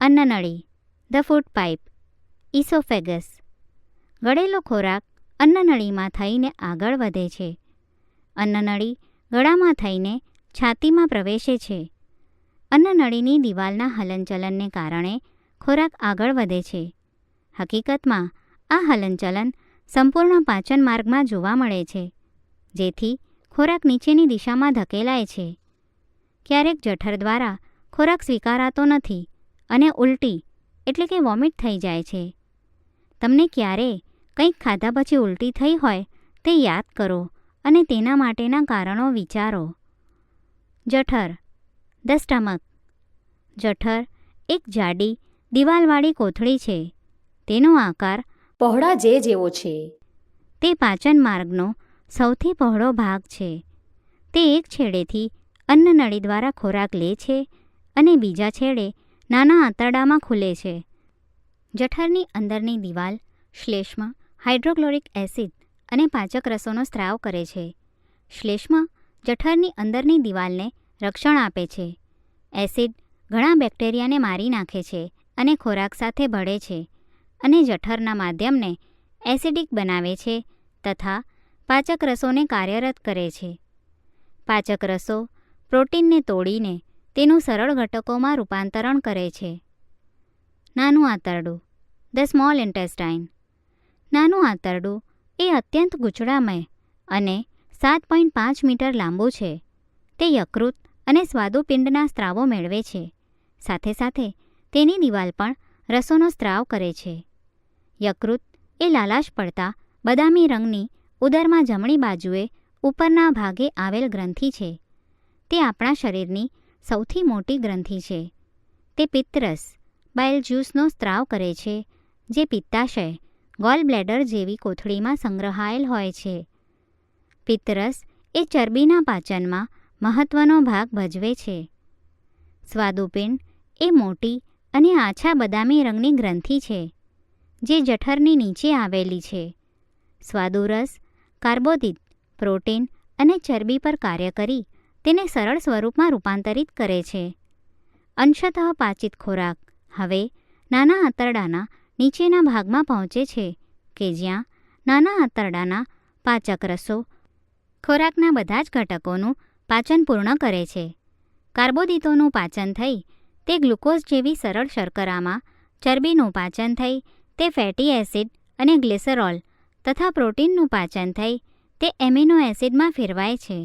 અન્નનળી, the food pipe, oesophagus. ગળેલો ખોરાક અન્નનળીમાં થઈને આગળ વધે છે. અન્નનળી ગળામાં થઈને છાતીમાં પ્રવેશે છે. અન્નનળીની દિવાલના હલનચલનને કારણે ખોરાક આગળ વધે છે. હકીકતમાં, આ હલનચલન સંપૂર્ણ પાચન માર્ગમાં જોવા મળે છે, જેથી ખોરાક નીચેની દિશામાં ધકેલાય છે. ક્યારેક જઠર દ્વારા ખોરાક સ્વીકારાતો નથી અને ઉલટી, એટલે કે વોમિટ થઈ જાય છે. તમને ક્યારે કંઈક ખાધા પછી ઉલટી થઈ હોય તે યાદ કરો અને તેના માટેના કારણો વિચારો. જઠર, ધ સ્ટમક. જઠર એક જાડી, દિવાલવાળી કોથળી છે. તેનો આકાર પહોળા જે જેવો છે. તે પાચન માર્ગનો સૌથી પહોળો ભાગ છે. તે એક છેડેથી અન્નનળી દ્વારા ખોરાક લે છે અને બીજા છેડે નાના આંતરડામાં ખુલે છે. જઠરની અંદરની દિવાલ શ્લેષ્મ હાઇડ્રોક્લોરિક એસિડ અને પાચક રસોનો સ્ત્રાવ કરે છે. શ્લેષ્મ જઠરની અંદરની દિવાલને રક્ષણ આપે છે. એસિડ ઘણા બેક્ટેરિયાને મારી નાખે છે અને ખોરાક સાથે ભળે છે અને જઠરના માધ્યમને એસિડિક બનાવે છે તથા પાચક રસોને કાર્યરત કરે છે. પાચક રસો પ્રોટીનને તોડીને તેનું સરળ ઘટકોમાં રૂપાંતરણ કરે છે. નાનું આંતરડું. ધ સ્મોલ ઇન્ટેસ્ટાઇન નાનું આંતરડું એ અત્યંત ગૂંચળામય અને સાત પોઈન્ટ પાંચ મીટર લાંબુ છે. તે યકૃત અને સ્વાદુપિંડના સ્ત્રાવો મેળવે છે. સાથે સાથે તેની દિવાલ પણ રસોનો સ્ત્રાવ કરે છે. યકૃત એ લાલાશ પડતા બદામી રંગની ઉદરમાં જમણી બાજુએ ઉપરના ભાગે આવેલ ગ્રંથિ છે. તે આપણા શરીરની સૌથી મોટી ગ્રંથિ છે. તે પિત્તરસ બાઇલ જ્યુસનો સ્ત્રાવ કરે છે, જે પિત્તાશય, ગોલ બ્લેડર જેવી કોથળીમાં સંગ્રહાયેલ હોય છે. પિત્તરસ એ ચરબીના પાચનમાં મહત્વનો ભાગ ભજવે છે. સ્વાદુપિંડ એ મોટી અને આછા બદામી રંગની ગ્રંથિ છે, જે જઠરની નીચે આવેલી છે. સ્વાદુરસ કાર્બોદિત, પ્રોટીન અને ચરબી પર કાર્ય કરી તેને સરળ સ્વરૂપમાં રૂપાંતરિત કરે છે. અંશતઃ પાચિત ખોરાક હવે નાના આંતરડાના નીચેના ભાગમાં પહોંચે છે કે જ્યાં નાના આંતરડાના પાચક રસો ખોરાકના બધા જ ઘટકોનું પાચન પૂર્ણ કરે છે. કાર્બોદિતોનું પાચન થઈ તે ગ્લુકોઝ જેવી સરળ શર્કરામાં ચરબીનું પાચન થઈ તે ફેટી એસિડ અને ગ્લિસરોલ તથા પ્રોટીનનું પાચન થઈ તે એમિનો એસિડમાં ફેરવાય છે.